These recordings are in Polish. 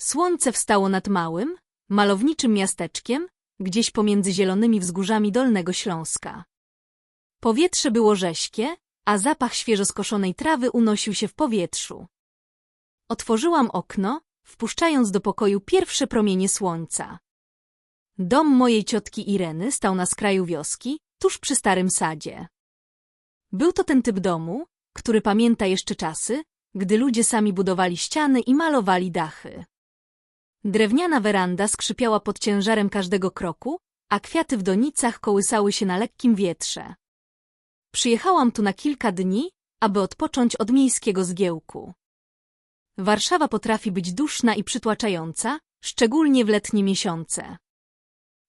Słońce wstało nad małym, malowniczym miasteczkiem, gdzieś pomiędzy zielonymi wzgórzami Dolnego Śląska. Powietrze było rześkie, a zapach świeżo skoszonej trawy unosił się w powietrzu. Otworzyłam okno, wpuszczając do pokoju pierwsze promienie słońca. Dom mojej ciotki Ireny stał na skraju wioski, tuż przy starym sadzie. Był to ten typ domu, który pamięta jeszcze czasy, gdy ludzie sami budowali ściany i malowali dachy. Drewniana weranda skrzypiała pod ciężarem każdego kroku, a kwiaty w donicach kołysały się na lekkim wietrze. Przyjechałam tu na kilka dni, aby odpocząć od miejskiego zgiełku. Warszawa potrafi być duszna i przytłaczająca, szczególnie w letnie miesiące.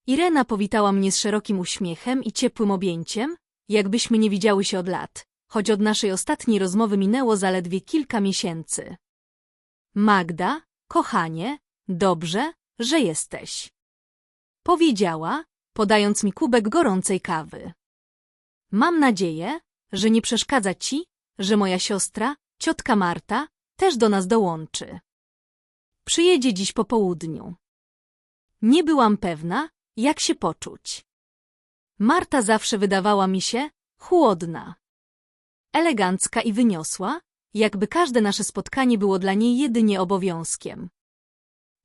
Irena powitała mnie z szerokim uśmiechem i ciepłym objęciem, jakbyśmy nie widziały się od lat, choć od naszej ostatniej rozmowy minęło zaledwie kilka miesięcy. Magda, kochanie, dobrze, że jesteś. Powiedziała, podając mi kubek gorącej kawy. Mam nadzieję, że nie przeszkadza ci, że moja siostra, ciotka Marta, też do nas dołączy. Przyjedzie dziś po południu. Nie byłam pewna, jak się poczuć. Marta zawsze wydawała mi się chłodna. Elegancka i wyniosła, jakby każde nasze spotkanie było dla niej jedynie obowiązkiem.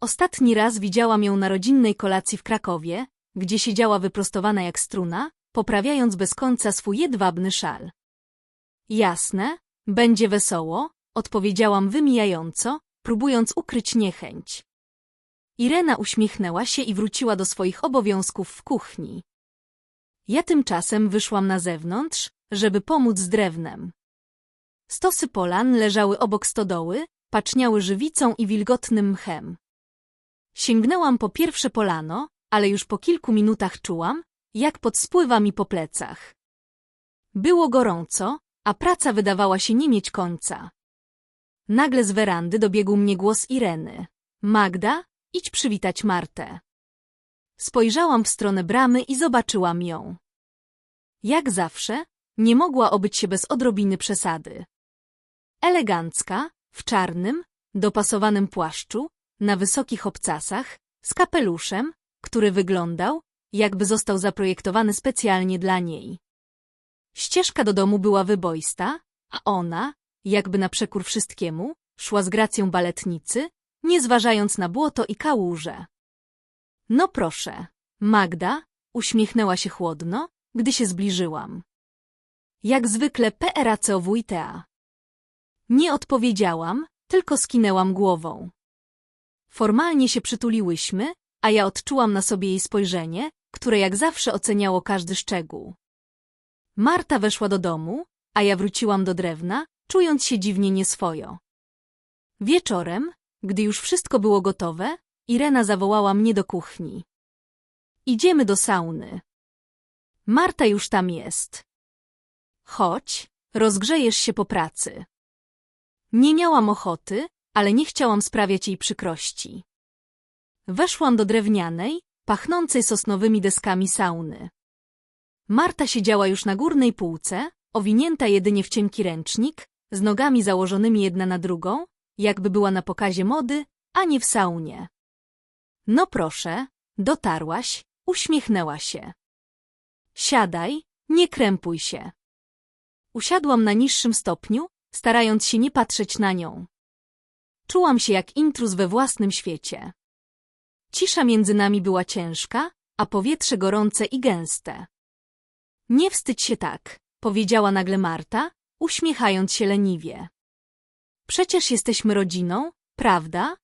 Ostatni raz widziałam ją na rodzinnej kolacji w Krakowie, gdzie siedziała wyprostowana jak struna, poprawiając bez końca swój jedwabny szal. Jasne, będzie wesoło, odpowiedziałam wymijająco, próbując ukryć niechęć. Irena uśmiechnęła się i wróciła do swoich obowiązków w kuchni. Ja tymczasem wyszłam na zewnątrz, żeby pomóc z drewnem. Stosy polan leżały obok stodoły, paczniały żywicą i wilgotnym mchem. Sięgnęłam po pierwsze polano, ale już po kilku minutach czułam, jak podspływa mi po plecach. Było gorąco, a praca wydawała się nie mieć końca. Nagle z werandy dobiegł mnie głos Ireny. Magda, idź przywitać Martę. Spojrzałam w stronę bramy i zobaczyłam ją. Jak zawsze, nie mogła obyć się bez odrobiny przesady. Elegancka, w czarnym, dopasowanym płaszczu, na wysokich obcasach, z kapeluszem, który wyglądał, jakby został zaprojektowany specjalnie dla niej. Ścieżka do domu była wybojsta, a ona, jakby na przekór wszystkiemu, szła z gracją baletnicy, nie zważając na błoto i kałuże. No proszę, Magda, uśmiechnęła się chłodno, gdy się zbliżyłam. Jak zwykle PRACOWTA. Nie odpowiedziałam, tylko skinęłam głową. Formalnie się przytuliłyśmy, a ja odczułam na sobie jej spojrzenie, które jak zawsze oceniało każdy szczegół. Marta weszła do domu, a ja wróciłam do drewna, czując się dziwnie nieswojo. Wieczorem, gdy już wszystko było gotowe, Irena zawołała mnie do kuchni. Idziemy do sauny. Marta już tam jest. Chodź, rozgrzejesz się po pracy. Nie miałam ochoty, ale nie chciałam sprawiać jej przykrości. Weszłam do drewnianej, pachnącej sosnowymi deskami sauny. Marta siedziała już na górnej półce, owinięta jedynie w cienki ręcznik, z nogami założonymi jedna na drugą, jakby była na pokazie mody, a nie w saunie. No proszę, dotarłaś, uśmiechnęła się. Siadaj, nie krępuj się. Usiadłam na niższym stopniu, starając się nie patrzeć na nią. Czułam się jak intruz we własnym świecie. Cisza między nami była ciężka, a powietrze gorące i gęste. Nie wstydź się tak, powiedziała nagle Marta, uśmiechając się leniwie. Przecież jesteśmy rodziną, prawda?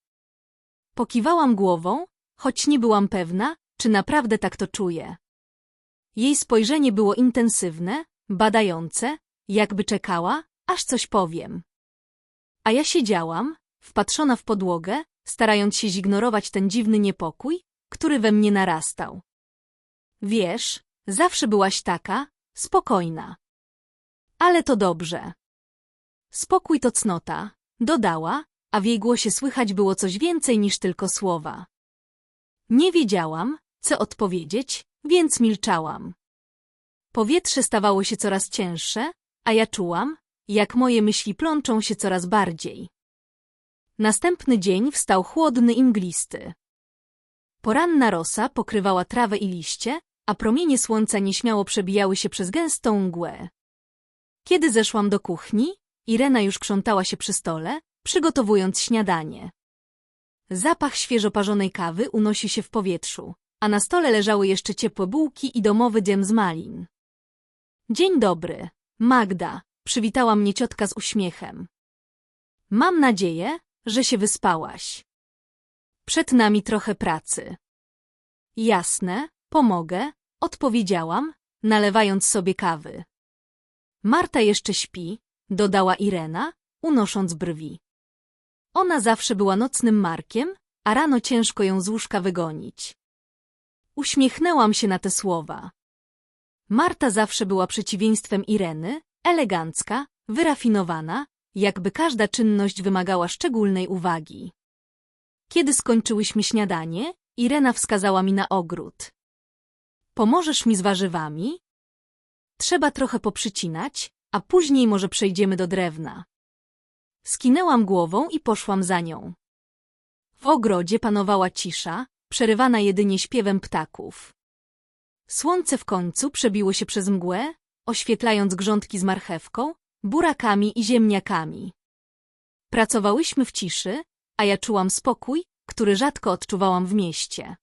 Pokiwałam głową, choć nie byłam pewna, czy naprawdę tak to czuję. Jej spojrzenie było intensywne, badające, jakby czekała, aż coś powiem. A ja siedziałam, wpatrzona w podłogę, starając się zignorować ten dziwny niepokój, który we mnie narastał. Wiesz, zawsze byłaś taka, spokojna. Ale to dobrze. Spokój to cnota, dodała, a w jej głosie słychać było coś więcej niż tylko słowa. Nie wiedziałam, co odpowiedzieć, więc milczałam. Powietrze stawało się coraz cięższe, a ja czułam, jak moje myśli plączą się coraz bardziej. Następny dzień wstał chłodny i mglisty. Poranna rosa pokrywała trawę i liście, a promienie słońca nieśmiało przebijały się przez gęstą mgłę. Kiedy zeszłam do kuchni, Irena już krzątała się przy stole, przygotowując śniadanie. Zapach świeżo parzonej kawy unosi się w powietrzu, a na stole leżały jeszcze ciepłe bułki i domowy diem z malin. Dzień dobry, Magda, przywitała mnie ciotka z uśmiechem. Mam nadzieję, że się wyspałaś. Przed nami trochę pracy. Jasne, pomogę, odpowiedziałam, nalewając sobie kawy. Marta jeszcze śpi, dodała Irena, unosząc brwi. Ona zawsze była nocnym markiem, a rano ciężko ją z łóżka wygonić. Uśmiechnęłam się na te słowa. Marta zawsze była przeciwieństwem Ireny, elegancka, wyrafinowana, jakby każda czynność wymagała szczególnej uwagi. Kiedy skończyłyśmy śniadanie, Irena wskazała mi na ogród. Pomożesz mi z warzywami? Trzeba trochę poprzycinać, a później może przejdziemy do drewna. Skinęłam głową i poszłam za nią. W ogrodzie panowała cisza, przerywana jedynie śpiewem ptaków. Słońce w końcu przebiło się przez mgłę, oświetlając grządki z marchewką, burakami i ziemniakami. Pracowałyśmy w ciszy, a ja czułam spokój, który rzadko odczuwałam w mieście.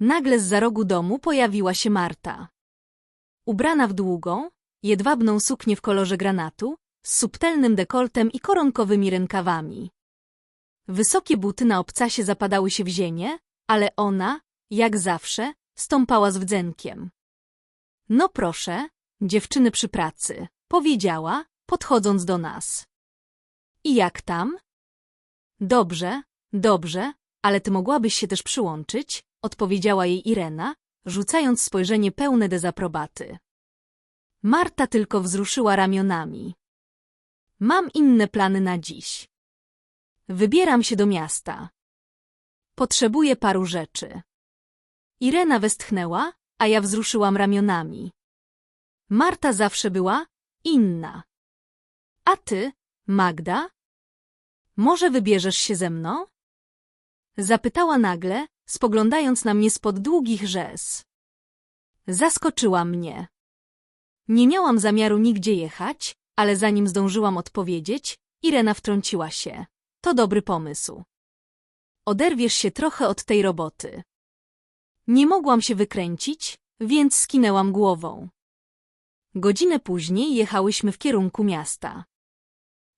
Nagle z za rogu domu pojawiła się Marta. Ubrana w długą, jedwabną suknię w kolorze granatu, z subtelnym dekoltem i koronkowymi rękawami. Wysokie buty na obcasie zapadały się w ziemię, ale ona, jak zawsze, stąpała z wdzenkiem. No proszę, dziewczyny przy pracy, powiedziała, podchodząc do nas. I jak tam? Dobrze, dobrze, ale ty mogłabyś się też przyłączyć, odpowiedziała jej Irena, rzucając spojrzenie pełne dezaprobaty. Marta tylko wzruszyła ramionami. Mam inne plany na dziś. Wybieram się do miasta. Potrzebuję paru rzeczy. Irena westchnęła, a ja wzruszyłam ramionami. Marta zawsze była inna. A ty, Magda? Może wybierzesz się ze mną? Zapytała nagle, spoglądając na mnie spod długich rzez. Zaskoczyła mnie. Nie miałam zamiaru nigdzie jechać, ale zanim zdążyłam odpowiedzieć, Irena wtrąciła się. To dobry pomysł. Oderwiesz się trochę od tej roboty. Nie mogłam się wykręcić, więc skinęłam głową. Godzinę później jechałyśmy w kierunku miasta.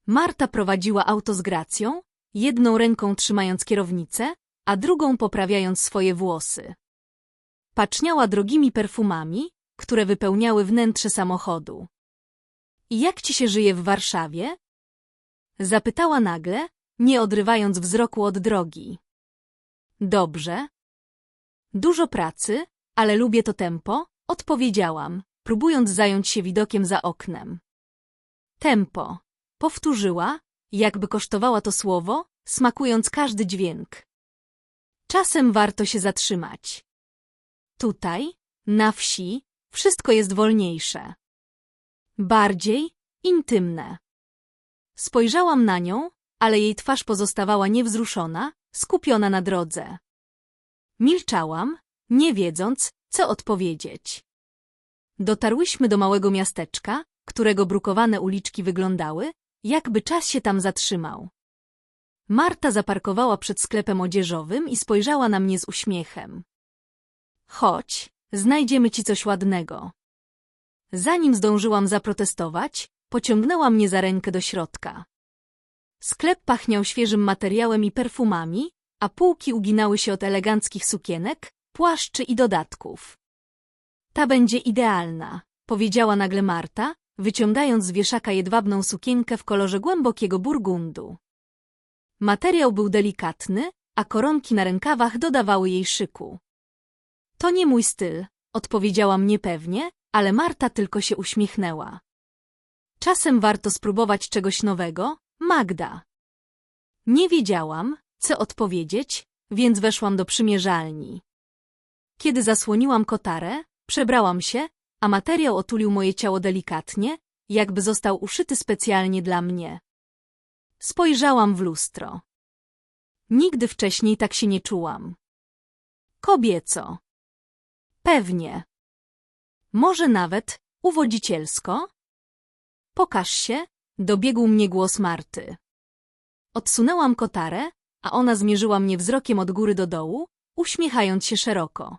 Marta prowadziła auto z gracją, jedną ręką trzymając kierownicę, a drugą poprawiając swoje włosy. Paczniała drogimi perfumami, które wypełniały wnętrze samochodu. I jak ci się żyje w Warszawie? Zapytała nagle, nie odrywając wzroku od drogi. Dobrze. Dużo pracy, ale lubię to tempo, odpowiedziałam, próbując zająć się widokiem za oknem. Tempo. Powtórzyła, jakby kosztowała to słowo, smakując każdy dźwięk. Czasem warto się zatrzymać. Tutaj, na wsi, wszystko jest wolniejsze. Bardziej intymne. Spojrzałam na nią, ale jej twarz pozostawała niewzruszona, skupiona na drodze. Milczałam, nie wiedząc, co odpowiedzieć. Dotarłyśmy do małego miasteczka, którego brukowane uliczki wyglądały, jakby czas się tam zatrzymał. Marta zaparkowała przed sklepem odzieżowym i spojrzała na mnie z uśmiechem. Chodź, znajdziemy ci coś ładnego. Zanim zdążyłam zaprotestować, pociągnęła mnie za rękę do środka. Sklep pachniał świeżym materiałem i perfumami, a półki uginały się od eleganckich sukienek, płaszczy i dodatków. Ta będzie idealna, powiedziała nagle Marta, wyciągając z wieszaka jedwabną sukienkę w kolorze głębokiego burgundu. Materiał był delikatny, a koronki na rękawach dodawały jej szyku. To nie mój styl, odpowiedziałam niepewnie, ale Marta tylko się uśmiechnęła. Czasem warto spróbować czegoś nowego, Magda. Nie wiedziałam, co odpowiedzieć, więc weszłam do przymierzalni. Kiedy zasłoniłam kotarę, przebrałam się, a materiał otulił moje ciało delikatnie, jakby został uszyty specjalnie dla mnie. Spojrzałam w lustro. Nigdy wcześniej tak się nie czułam. Kobieco. Pewnie. Może nawet uwodzicielsko? Pokaż się, dobiegł mnie głos Marty. Odsunęłam kotarę, a ona zmierzyła mnie wzrokiem od góry do dołu, uśmiechając się szeroko.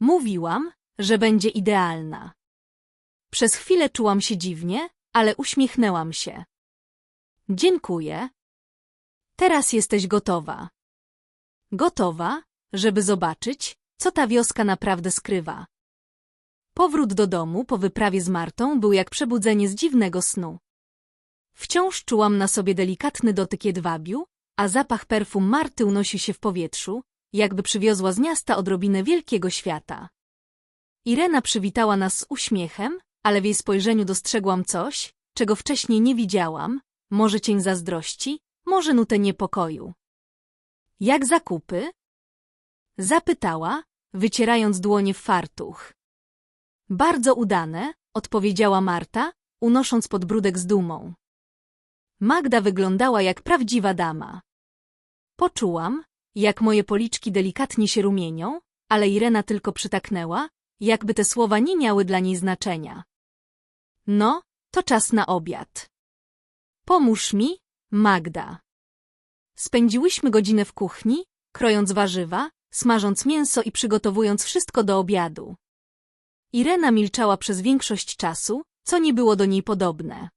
Mówiłam, że będzie idealna. Przez chwilę czułam się dziwnie, ale uśmiechnęłam się. Dziękuję. Teraz jesteś gotowa. Gotowa, żeby zobaczyć, co ta wioska naprawdę skrywa. Powrót do domu po wyprawie z Martą był jak przebudzenie z dziwnego snu. Wciąż czułam na sobie delikatny dotyk jedwabiu, a zapach perfum Marty unosił się w powietrzu, jakby przywiozła z miasta odrobinę wielkiego świata. Irena przywitała nas z uśmiechem, ale w jej spojrzeniu dostrzegłam coś, czego wcześniej nie widziałam, może cień zazdrości, może nutę niepokoju. Jak zakupy? Zapytała, wycierając dłonie w fartuch. Bardzo udane, odpowiedziała Marta, unosząc podbródek z dumą. Magda wyglądała jak prawdziwa dama. Poczułam, jak moje policzki delikatnie się rumienią, ale Irena tylko przytaknęła, jakby te słowa nie miały dla niej znaczenia. No, to czas na obiad. Pomóż mi, Magda. Spędziłyśmy godzinę w kuchni, krojąc warzywa, smażąc mięso i przygotowując wszystko do obiadu. Irena milczała przez większość czasu, co nie było do niej podobne.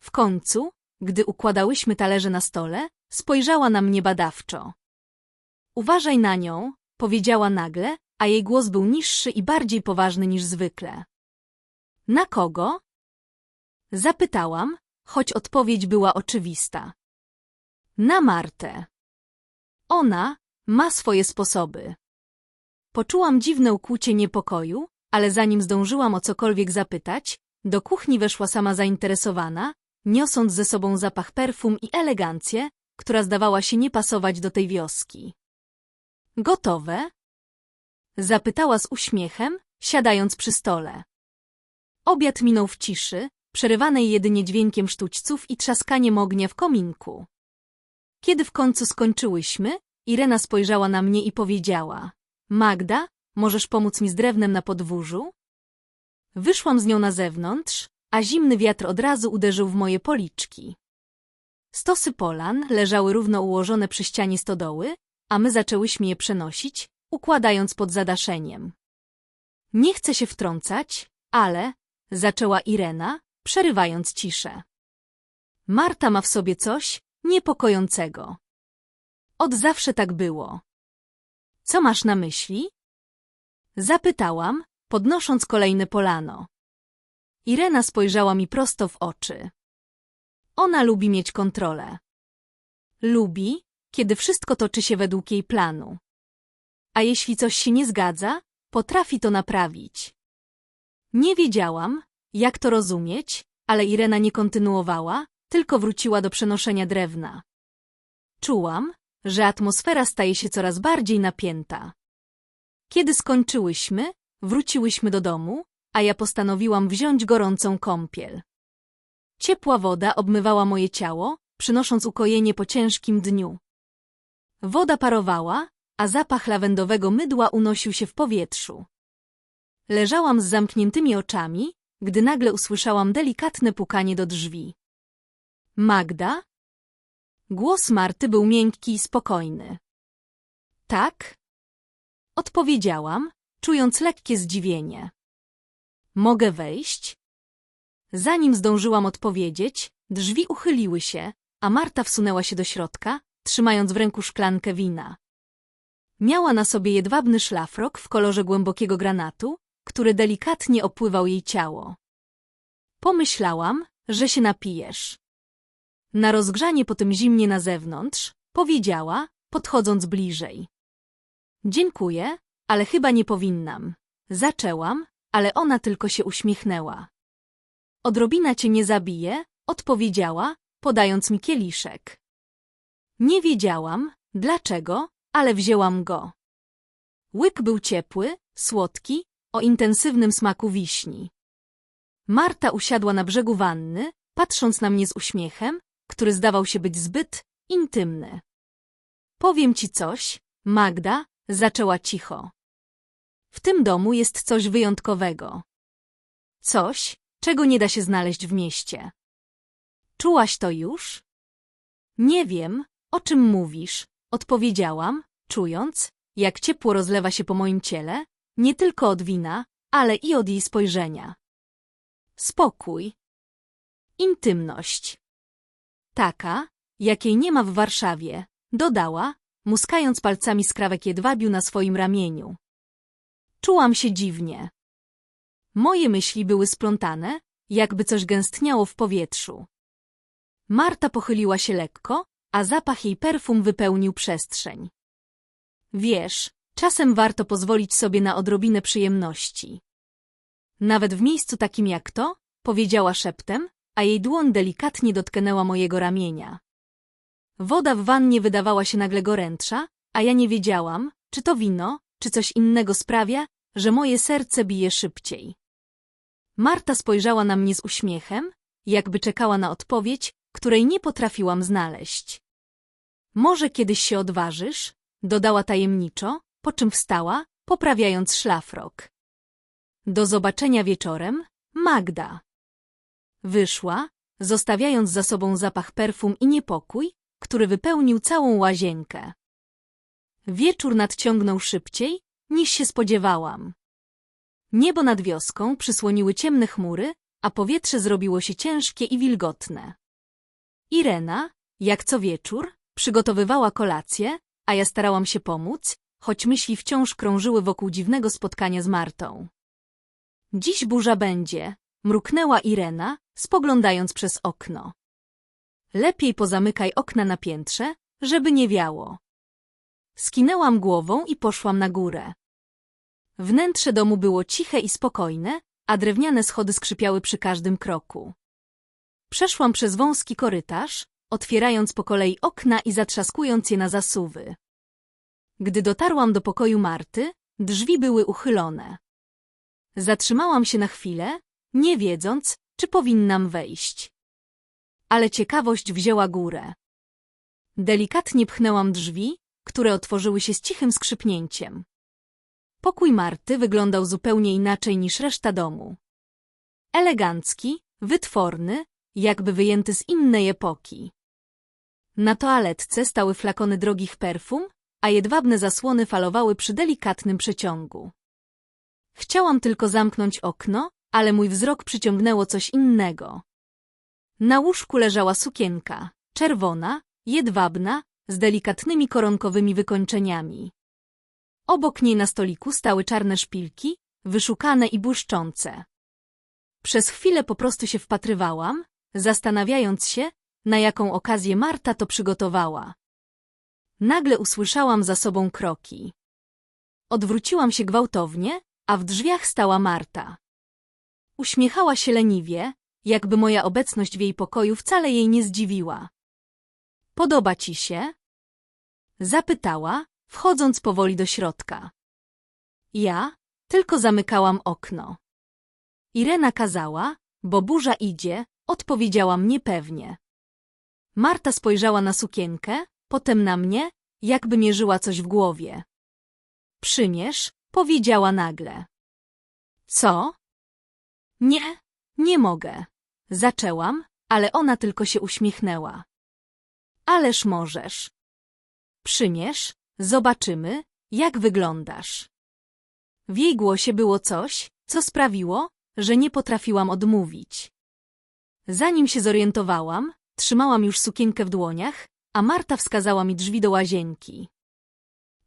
W końcu, gdy układałyśmy talerze na stole, spojrzała na mnie badawczo. Uważaj na nią, powiedziała nagle, a jej głos był niższy i bardziej poważny niż zwykle. Na kogo? Zapytałam, choć odpowiedź była oczywista. Na Martę. Ona ma swoje sposoby. Poczułam dziwne ukłucie niepokoju, ale zanim zdążyłam o cokolwiek zapytać, do kuchni weszła sama zainteresowana, niosąc ze sobą zapach perfum i elegancję, która zdawała się nie pasować do tej wioski. Gotowe? Zapytała z uśmiechem, siadając przy stole. Obiad minął w ciszy, przerywanej jedynie dźwiękiem sztućców i trzaskaniem ognia w kominku. Kiedy w końcu skończyłyśmy, Irena spojrzała na mnie i powiedziała Magda, możesz pomóc mi z drewnem na podwórzu? Wyszłam z nią na zewnątrz, a zimny wiatr od razu uderzył w moje policzki. Stosy polan leżały równo ułożone przy ścianie stodoły, a my zaczęłyśmy je przenosić, układając pod zadaszeniem. Nie chcę się wtrącać, ale, zaczęła Irena, przerywając ciszę. Marta ma w sobie coś niepokojącego. Od zawsze tak było. Co masz na myśli? Zapytałam, podnosząc kolejne polano. Irena spojrzała mi prosto w oczy. Ona lubi mieć kontrolę. Lubi, kiedy wszystko toczy się według jej planu. A jeśli coś się nie zgadza, potrafi to naprawić. Nie wiedziałam, jak to rozumieć, ale Irena nie kontynuowała, tylko wróciła do przenoszenia drewna. Czułam, że atmosfera staje się coraz bardziej napięta. Kiedy skończyłyśmy, wróciłyśmy do domu, a ja postanowiłam wziąć gorącą kąpiel. Ciepła woda obmywała moje ciało, przynosząc ukojenie po ciężkim dniu. Woda parowała, a zapach lawendowego mydła unosił się w powietrzu. Leżałam z zamkniętymi oczami, gdy nagle usłyszałam delikatne pukanie do drzwi. Magda? Głos Marty był miękki i spokojny. Tak? Odpowiedziałam, czując lekkie zdziwienie. Mogę wejść? Zanim zdążyłam odpowiedzieć, drzwi uchyliły się, a Marta wsunęła się do środka, trzymając w ręku szklankę wina. Miała na sobie jedwabny szlafrok w kolorze głębokiego granatu, który delikatnie opływał jej ciało. Pomyślałam, że się napijesz. Na rozgrzanie po tym zimnie na zewnątrz, powiedziała, podchodząc bliżej. Dziękuję, ale chyba nie powinnam. Zaczęłam, ale ona tylko się uśmiechnęła. Odrobina cię nie zabije, odpowiedziała, podając mi kieliszek. Nie wiedziałam, dlaczego, ale wzięłam go. Łyk był ciepły, słodki, o intensywnym smaku wiśni. Marta usiadła na brzegu wanny, patrząc na mnie z uśmiechem, który zdawał się być zbyt intymny. Powiem ci coś, Magda, zaczęła cicho. W tym domu jest coś wyjątkowego. Coś, czego nie da się znaleźć w mieście. Czułaś to już? Nie wiem, o czym mówisz, odpowiedziałam, czując, jak ciepło rozlewa się po moim ciele, nie tylko od wina, ale i od jej spojrzenia. Spokój. Intymność. Taka, jakiej nie ma w Warszawie, dodała, muskając palcami skrawek jedwabiu na swoim ramieniu. Czułam się dziwnie. Moje myśli były splątane, jakby coś gęstniało w powietrzu. Marta pochyliła się lekko, a zapach jej perfum wypełnił przestrzeń. Wiesz, czasem warto pozwolić sobie na odrobinę przyjemności. Nawet w miejscu takim jak to, powiedziała szeptem, a jej dłoń delikatnie dotknęła mojego ramienia. Woda w wannie wydawała się nagle gorętsza, a ja nie wiedziałam, czy to wino, czy coś innego sprawia, że moje serce bije szybciej. Marta spojrzała na mnie z uśmiechem, jakby czekała na odpowiedź, której nie potrafiłam znaleźć. Może kiedyś się odważysz? Dodała tajemniczo, po czym wstała, poprawiając szlafrok. Do zobaczenia wieczorem, Magda. Wyszła, zostawiając za sobą zapach perfum i niepokój, który wypełnił całą łazienkę. Wieczór nadciągnął szybciej, niż się spodziewałam. Niebo nad wioską przysłoniły ciemne chmury, a powietrze zrobiło się ciężkie i wilgotne. Irena, jak co wieczór, przygotowywała kolację, a ja starałam się pomóc, choć myśli wciąż krążyły wokół dziwnego spotkania z Martą. Dziś burza będzie, mruknęła Irena, spoglądając przez okno. Lepiej pozamykaj okna na piętrze, żeby nie wiało. Skinęłam głową i poszłam na górę. Wnętrze domu było ciche i spokojne, a drewniane schody skrzypiały przy każdym kroku. Przeszłam przez wąski korytarz, otwierając po kolei okna i zatrzaskując je na zasuwy. Gdy dotarłam do pokoju Marty, drzwi były uchylone. Zatrzymałam się na chwilę, nie wiedząc, czy powinnam wejść. Ale ciekawość wzięła górę. Delikatnie pchnęłam drzwi, które otworzyły się z cichym skrzypnięciem. Pokój Marty wyglądał zupełnie inaczej niż reszta domu. Elegancki, wytworny, jakby wyjęty z innej epoki. Na toaletce stały flakony drogich perfum, a jedwabne zasłony falowały przy delikatnym przeciągu. Chciałam tylko zamknąć okno, ale mój wzrok przyciągnęło coś innego. Na łóżku leżała sukienka, czerwona, jedwabna, z delikatnymi koronkowymi wykończeniami. Obok niej na stoliku stały czarne szpilki, wyszukane i błyszczące. Przez chwilę po prostu się wpatrywałam, zastanawiając się, na jaką okazję Marta to przygotowała. Nagle usłyszałam za sobą kroki. Odwróciłam się gwałtownie, a w drzwiach stała Marta. Uśmiechała się leniwie, jakby moja obecność w jej pokoju wcale jej nie zdziwiła. Podoba ci się? Zapytała, wchodząc powoli do środka. Ja tylko zamykałam okno. Irena kazała, bo burza idzie, odpowiedziałam niepewnie. Marta spojrzała na sukienkę, potem na mnie, jakby mierzyła coś w głowie. Przymierz, powiedziała nagle. Co? Nie, nie mogę. Zaczęłam, ale ona tylko się uśmiechnęła. Ależ możesz. Przymierz, zobaczymy, jak wyglądasz. W jej głosie było coś, co sprawiło, że nie potrafiłam odmówić. Zanim się zorientowałam, trzymałam już sukienkę w dłoniach, a Marta wskazała mi drzwi do łazienki.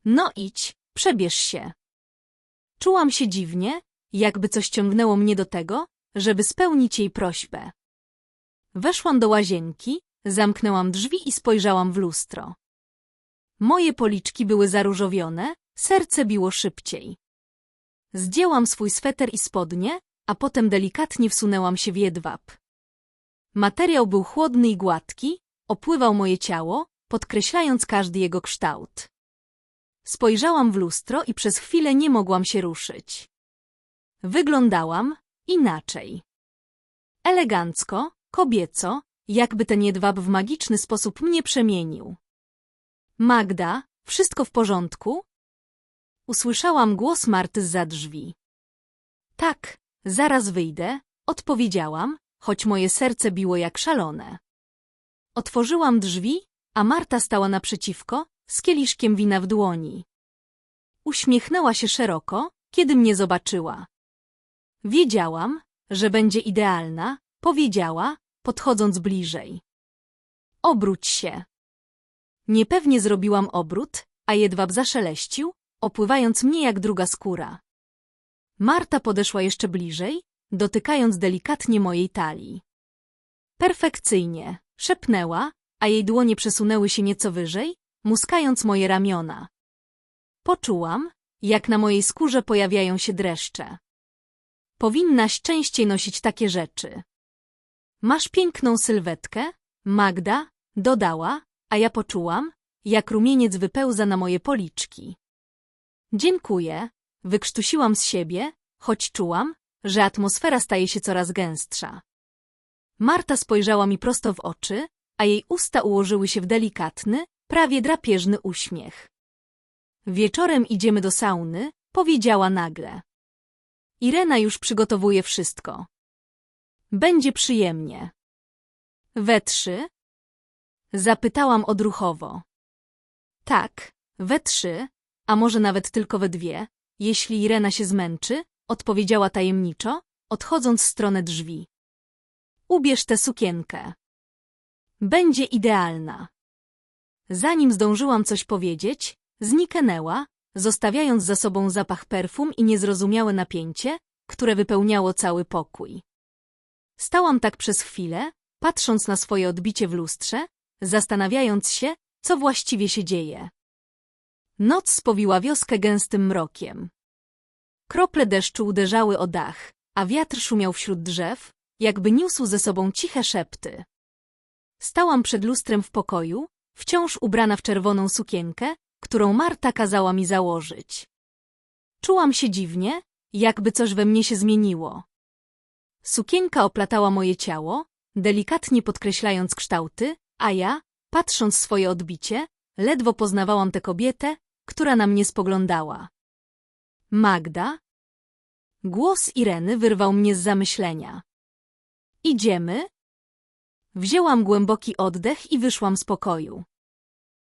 No idź, przebierz się. Czułam się dziwnie, jakby coś ciągnęło mnie do tego, żeby spełnić jej prośbę. Weszłam do łazienki, zamknęłam drzwi i spojrzałam w lustro. Moje policzki były zaróżowione, serce biło szybciej. Zdjęłam swój sweter i spodnie, a potem delikatnie wsunęłam się w jedwab. Materiał był chłodny i gładki, opływał moje ciało, podkreślając każdy jego kształt. Spojrzałam w lustro i przez chwilę nie mogłam się ruszyć. Wyglądałam inaczej. Elegancko, kobieco, jakby ten jedwab w magiczny sposób mnie przemienił. Magda, wszystko w porządku? Usłyszałam głos Marty zza drzwi. Tak, zaraz wyjdę, odpowiedziałam, choć moje serce biło jak szalone. Otworzyłam drzwi, a Marta stała naprzeciwko, z kieliszkiem wina w dłoni. Uśmiechnęła się szeroko, kiedy mnie zobaczyła. Wiedziałam, że będzie idealna, powiedziała, podchodząc bliżej. Obróć się. Niepewnie zrobiłam obrót, a jedwab zaszeleścił, opływając mnie jak druga skóra. Marta podeszła jeszcze bliżej, dotykając delikatnie mojej talii. Perfekcyjnie, szepnęła, a jej dłonie przesunęły się nieco wyżej, muskając moje ramiona. Poczułam, jak na mojej skórze pojawiają się dreszcze. Powinnaś częściej nosić takie rzeczy. Masz piękną sylwetkę, Magda, dodała, a ja poczułam, jak rumieniec wypełza na moje policzki. Dziękuję, wykrztusiłam z siebie, choć czułam, że atmosfera staje się coraz gęstsza. Marta spojrzała mi prosto w oczy, a jej usta ułożyły się w delikatny, prawie drapieżny uśmiech. Wieczorem idziemy do sauny, powiedziała nagle. Irena już przygotowuje wszystko. Będzie przyjemnie. We trzy? Zapytałam odruchowo. Tak, we trzy, a może nawet tylko we dwie, jeśli Irena się zmęczy, odpowiedziała tajemniczo, odchodząc w stronę drzwi. Ubierz tę sukienkę. Będzie idealna. Zanim zdążyłam coś powiedzieć, zniknęła, zostawiając za sobą zapach perfum i niezrozumiałe napięcie, które wypełniało cały pokój. Stałam tak przez chwilę, patrząc na swoje odbicie w lustrze, zastanawiając się, co właściwie się dzieje. Noc spowiła wioskę gęstym mrokiem. Krople deszczu uderzały o dach, a wiatr szumiał wśród drzew, jakby niósł ze sobą ciche szepty. Stałam przed lustrem w pokoju, wciąż ubrana w czerwoną sukienkę, którą Marta kazała mi założyć. Czułam się dziwnie, jakby coś we mnie się zmieniło. Sukienka oplatała moje ciało, delikatnie podkreślając kształty, a ja, patrząc swoje odbicie, ledwo poznawałam tę kobietę, która na mnie spoglądała. Magda? Głos Ireny wyrwał mnie z zamyślenia. Idziemy? Wzięłam głęboki oddech i wyszłam z pokoju.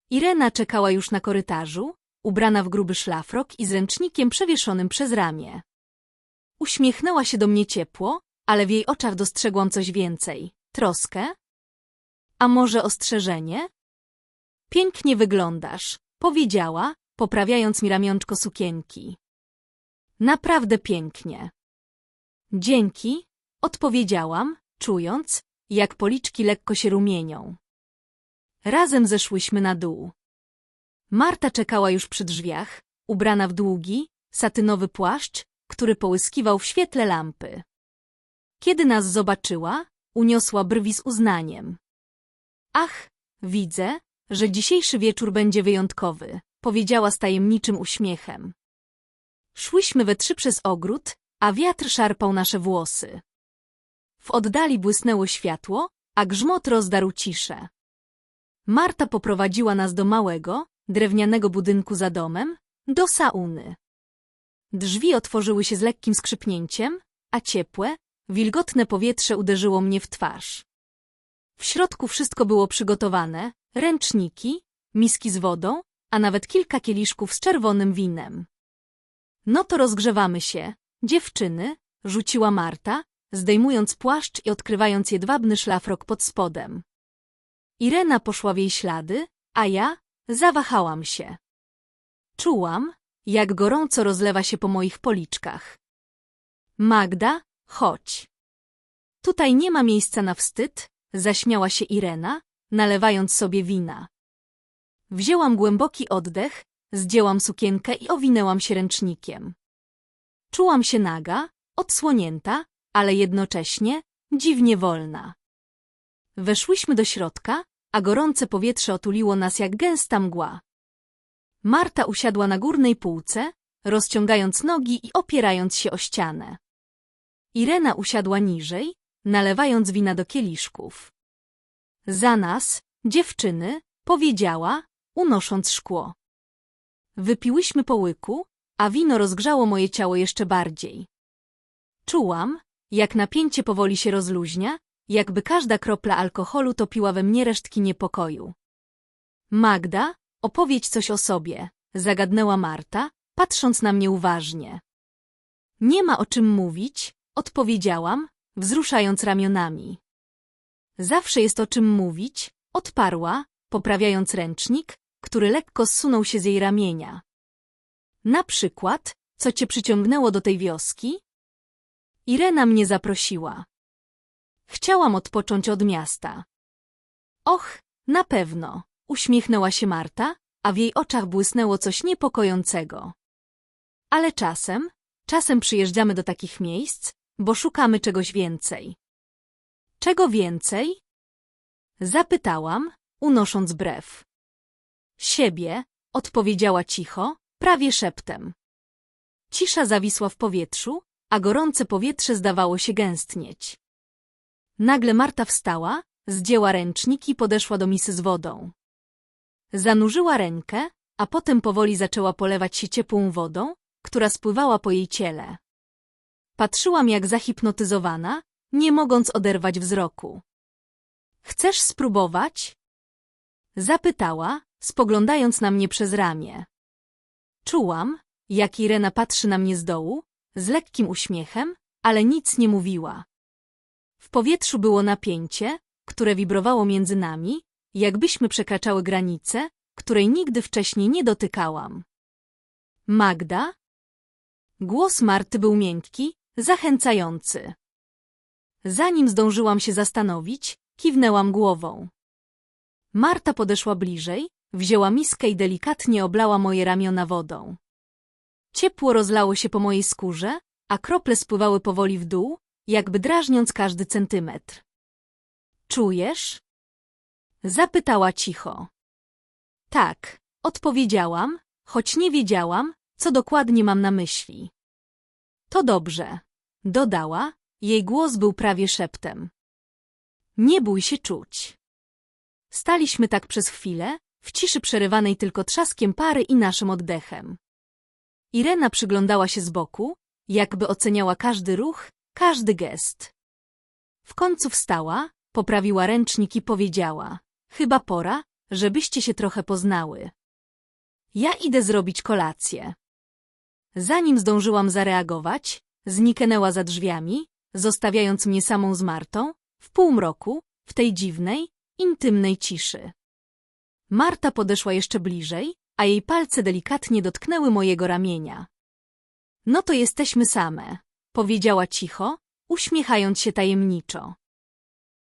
Irena czekała już na korytarzu, ubrana w gruby szlafrok i z ręcznikiem przewieszonym przez ramię. Uśmiechnęła się do mnie ciepło, ale w jej oczach dostrzegłam coś więcej. Troskę? A może ostrzeżenie? Pięknie wyglądasz, powiedziała, poprawiając mi ramionczko sukienki. Naprawdę pięknie. Dzięki, odpowiedziałam, czując, jak policzki lekko się rumienią. Razem zeszłyśmy na dół. Marta czekała już przy drzwiach, ubrana w długi, satynowy płaszcz, który połyskiwał w świetle lampy. Kiedy nas zobaczyła, uniosła brwi z uznaniem. Ach, widzę, że dzisiejszy wieczór będzie wyjątkowy, powiedziała z tajemniczym uśmiechem. Szłyśmy we trzy przez ogród, a wiatr szarpał nasze włosy. W oddali błysnęło światło, a grzmot rozdarł ciszę. Marta poprowadziła nas do małego, drewnianego budynku za domem, do sauny. Drzwi otworzyły się z lekkim skrzypnięciem, a ciepłe, wilgotne powietrze uderzyło mnie w twarz. W środku wszystko było przygotowane, ręczniki, miski z wodą, a nawet kilka kieliszków z czerwonym winem. No to rozgrzewamy się, dziewczyny, rzuciła Marta, zdejmując płaszcz i odkrywając jedwabny szlafrok pod spodem. Irena poszła w jej ślady, a ja zawahałam się. Czułam, jak gorąco rozlewa się po moich policzkach. Magda, chodź. Tutaj nie ma miejsca na wstyd, zaśmiała się Irena, nalewając sobie wina. Wzięłam głęboki oddech, zdjęłam sukienkę i owinęłam się ręcznikiem. Czułam się naga, odsłonięta, ale jednocześnie dziwnie wolna. Weszłyśmy do środka, a gorące powietrze otuliło nas jak gęsta mgła. Marta usiadła na górnej półce, rozciągając nogi i opierając się o ścianę. Irena usiadła niżej, nalewając wina do kieliszków. Za nas, dziewczyny, powiedziała, unosząc szkło. Wypiłyśmy po łyku, a wino rozgrzało moje ciało jeszcze bardziej. Czułam, jak napięcie powoli się rozluźnia, jakby każda kropla alkoholu topiła we mnie resztki niepokoju. Magda, opowiedz coś o sobie, zagadnęła Marta, patrząc na mnie uważnie. Nie ma o czym mówić, odpowiedziałam, wzruszając ramionami. Zawsze jest o czym mówić, odparła, poprawiając ręcznik, który lekko zsunął się z jej ramienia. Na przykład, co cię przyciągnęło do tej wioski? Irena mnie zaprosiła. Chciałam odpocząć od miasta. Och, na pewno, uśmiechnęła się Marta, a w jej oczach błysnęło coś niepokojącego. Ale czasem, czasem przyjeżdżamy do takich miejsc, bo szukamy czegoś więcej. Czego więcej? Zapytałam, unosząc brew. Siebie, odpowiedziała cicho, prawie szeptem. Cisza zawisła w powietrzu, a gorące powietrze zdawało się gęstnieć. Nagle Marta wstała, zdjęła ręcznik i podeszła do misy z wodą. Zanurzyła rękę, a potem powoli zaczęła polewać się ciepłą wodą, która spływała po jej ciele. Patrzyłam jak zahipnotyzowana, nie mogąc oderwać wzroku. Chcesz spróbować? Zapytała, spoglądając na mnie przez ramię. Czułam, jak Irena patrzy na mnie z dołu, z lekkim uśmiechem, ale nic nie mówiła. W powietrzu było napięcie, które wibrowało między nami, jakbyśmy przekraczały granicę, której nigdy wcześniej nie dotykałam. Magda? Głos Marty był miękki, zachęcający. Zanim zdążyłam się zastanowić, kiwnęłam głową. Marta podeszła bliżej, wzięła miskę i delikatnie oblała moje ramiona wodą. Ciepło rozlało się po mojej skórze, a krople spływały powoli w dół, jakby drażniąc każdy centymetr. Czujesz? Zapytała cicho. Tak, odpowiedziałam, choć nie wiedziałam, co dokładnie mam na myśli. To dobrze, dodała, jej głos był prawie szeptem. Nie bój się czuć. Staliśmy tak przez chwilę, w ciszy przerywanej tylko trzaskiem pary i naszym oddechem. Irena przyglądała się z boku, jakby oceniała każdy ruch, każdy gest. W końcu wstała, poprawiła ręcznik i powiedziała: Chyba pora, żebyście się trochę poznały. Ja idę zrobić kolację. Zanim zdążyłam zareagować, zniknęła za drzwiami, zostawiając mnie samą z Martą, w półmroku, w tej dziwnej, intymnej ciszy. Marta podeszła jeszcze bliżej, a jej palce delikatnie dotknęły mojego ramienia. No to jesteśmy same, powiedziała cicho, uśmiechając się tajemniczo.